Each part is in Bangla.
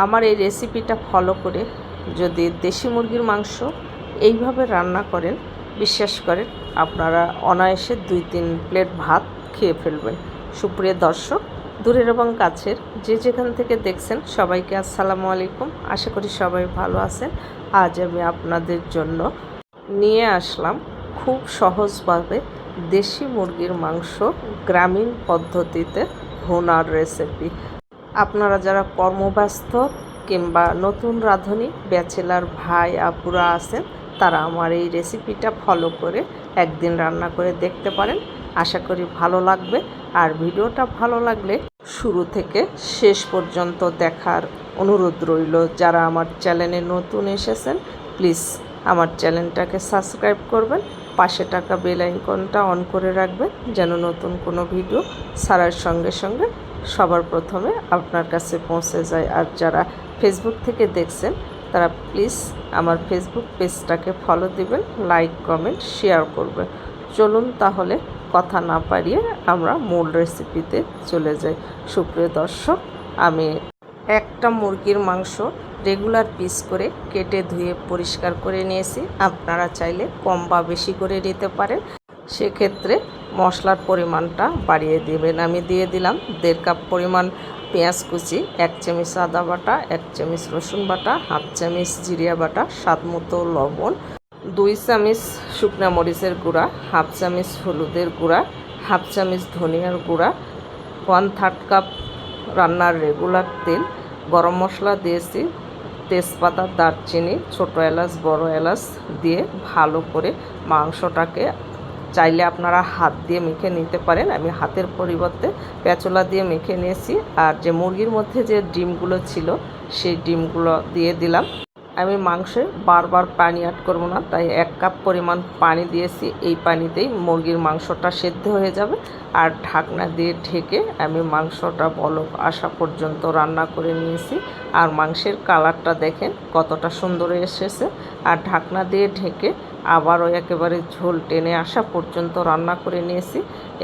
আমার এই রেসিপিটা ফলো করে যদি দেশি মুরগির মাংস এইভাবে রান্না করেন, বিশ্বাস করেন, আপনারা অনায়াসে দুই তিন প্লেট ভাত খেয়ে ফেলবেন। সুপ্রিয় দর্শক, দূরের এবং কাছের যে যেখান থেকে দেখছেন সবাইকে আসসালামু আলাইকুম। আশা করি সবাই ভালো আছেন। আজ আমি আপনাদের জন্য নিয়ে আসলাম খুব সহজভাবে দেশি মুরগির মাংস গ্রামীণ পদ্ধতিতে ভুনার রেসিপি আপনারা যারা কর্মব্যস্ত কিংবা নতুন রাঁধুনি, ব্যাচেলার ভাই, আপুরা আছেন, তারা আমার এই রেসিপিটা ফলো করে একদিন রান্না করে দেখতে পারেন। আশা করি ভালো লাগবে। আর ভিডিওটা ভালো লাগলে শুরু থেকে শেষ পর্যন্ত দেখার অনুরোধ রইল। যারা আমার চ্যানেলে নতুন এসেছেন, প্লিজ আমার চ্যানেলটাকে সাবস্ক্রাইব করবেন। পাশে টাকা বেল আইকনটা অন করে রাখবেন যেন নতুন কোনো ভিডিও ছাড়ার সঙ্গে সঙ্গে সবার প্রথমে আপনার কাছে পৌঁছে যায়। আর যারা ফেসবুক থেকে দেখছেন, তারা প্লিজ আমার ফেসবুক পেজটাকে ফলো দিবেন লাইক কমেন্ট শেয়ার করবেন। চলুন তাহলে কথা না পারিয়ে আমরা মূল রেসিপিতে চলে যাই। সুপ্রিয় দর্শক, আমি একটা মুরগির মাংস রেগুলার পিস করে কেটে ধুয়ে পরিষ্কার করে নিয়েছি। আপনারা চাইলে কম বা বেশি করে নিতে পারেন। সেক্ষেত্রে মশলার পরিমাণটা বাড়িয়ে দেবেন। আমি দিয়ে দিলাম দেড় কাপ পরিমাণ পেঁয়াজ কুচি, এক চামচ আদা বাটা, এক চামচ রসুন বাটা, হাফ চামচ জিরিয়া বাটা, স্বাদ মতো লবণ, দুই চামচ শুকনা মরিচের গুঁড়া, হাফ চামচ হলুদের গুঁড়া, হাফ চামচ ধনিয়ার গুঁড়া, ওয়ান থার্ড কাপ রান্নার রেগুলার তেল, গরম মশলা দিয়েছি, তেজপাতা, দারচিনি, ছোটো এলাচ, বড় এলাচ দিয়ে ভালো করে মাংসটাকে চাইলে আপনারা হাত দিয়ে মেখে নিতে পারেন। আমি হাতের পরিবর্তে পেঁচলা দিয়ে মেখে নিয়েছি। আর যে মুরগির মধ্যে যে ডিমগুলো ছিল, সেই ডিমগুলো দিয়ে দিলাম। আমি মাংসে বারবার পানি অ্যাড করব না। তাই এক কাপ পরিমাণ পানি দিয়েছি। এই পানিতেই মুরগির মাংসটা সেদ্ধ হয়ে যাবে। আর ঢাকনা দিয়ে ঢেকে আমি মাংসটা বলক আসা পর্যন্ত রান্না করে নিয়েছি। আর মাংসের কালারটা দেখেন কতটা সুন্দর এসেছে। আর ঢাকনা দিয়ে ঢেকে আবারও একেবারে ঝোল টেনে আসা পর্যন্ত রান্না করে নিয়েছি।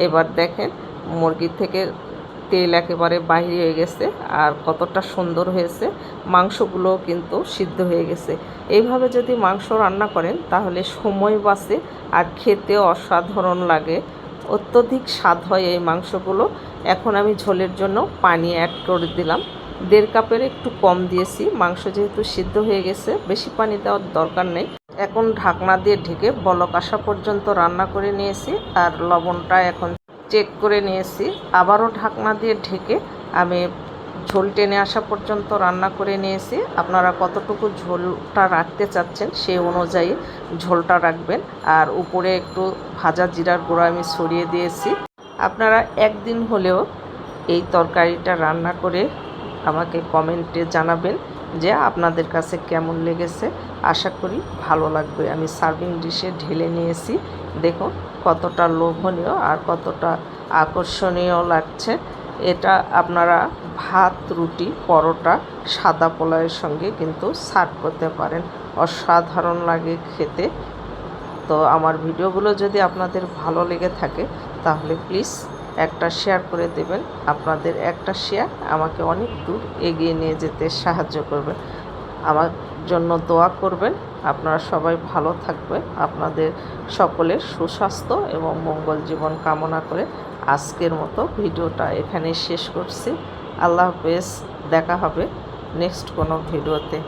এবার দেখেন মুরগি থেকে তেল একেবারে বাইরে হয়ে গেছে আর কতটা সুন্দর হয়েছে। মাংসগুলোও কিন্তু সিদ্ধ হয়ে গেছে। এইভাবে যদি মাংস রান্না করেন তাহলে সময় বাঁচে আর খেতে অসাধারণ লাগে। অত্যধিক স্বাদ হয় এই মাংসগুলো। এখন আমি ঝোলের জন্য পানি অ্যাড করে দিলাম। দেড় কাপের একটু কম দিয়েছি। মাংস যেহেতু সিদ্ধ হয়ে গেছে, বেশি পানি দেওয়ার দরকার নেই। এখন ঢাকনা দিয়ে ঢেকে বলক আসা পর্যন্ত রান্না করে নিয়েছি আর লবণটা এখন চেক করে নিয়েছি। আবারও ঢাকনা দিয়ে ঢেকে আমি ঝোল টেনে আসা পর্যন্ত রান্না করে নিয়েছি। আপনারা কতটুকু ঝোলটা রাখতে চাচ্ছেন সেই অনুযায়ী ঝোলটা রাখবেন। আর উপরে একটু ভাজা জিরার গুঁড়ো আমি ছড়িয়ে দিয়েছি। আপনারা একদিন হলেও এই তরকারিটা রান্না করে আমাকে কমেন্টে জানাবেন। যে আপনাদের কাছে কেমন লেগেছে, আশা করি ভালো লাগবে। আমি সার্ভিং ডিশে ঢেলে নিয়েছি। দেখুন কতটা লোভনীয় আর কতটা আকর্ষণীয় লাগছে। এটা আপনারা ভাত, রুটি, পরোটা, সাদা পোলাওয়ের সঙ্গে কিন্তু সার্ভ করতে পারেন। অসাধারণ লাগে খেতে। তো আমার ভিডিওগুলো যদি আপনাদের ভালো লেগে থাকে, তাহলে প্লিজ একটা শেয়ার করে দেবেন। আপনাদের একটা শেয়ার আমাকে অনেক দূর এগিয়ে নিয়ে যেতে সাহায্য করবে। আমার জন্য দোয়া করবেন। আপনারা সবাই ভালো থাকবেন। আপনাদের সকলের সুস্বাস্থ্য এবং মঙ্গল জীবন কামনা করে আজকের মতো ভিডিওটা এখানেই শেষ করছি। আল্লাহ হাফেজ। দেখা হবে নেক্সট কোনো ভিডিওতে।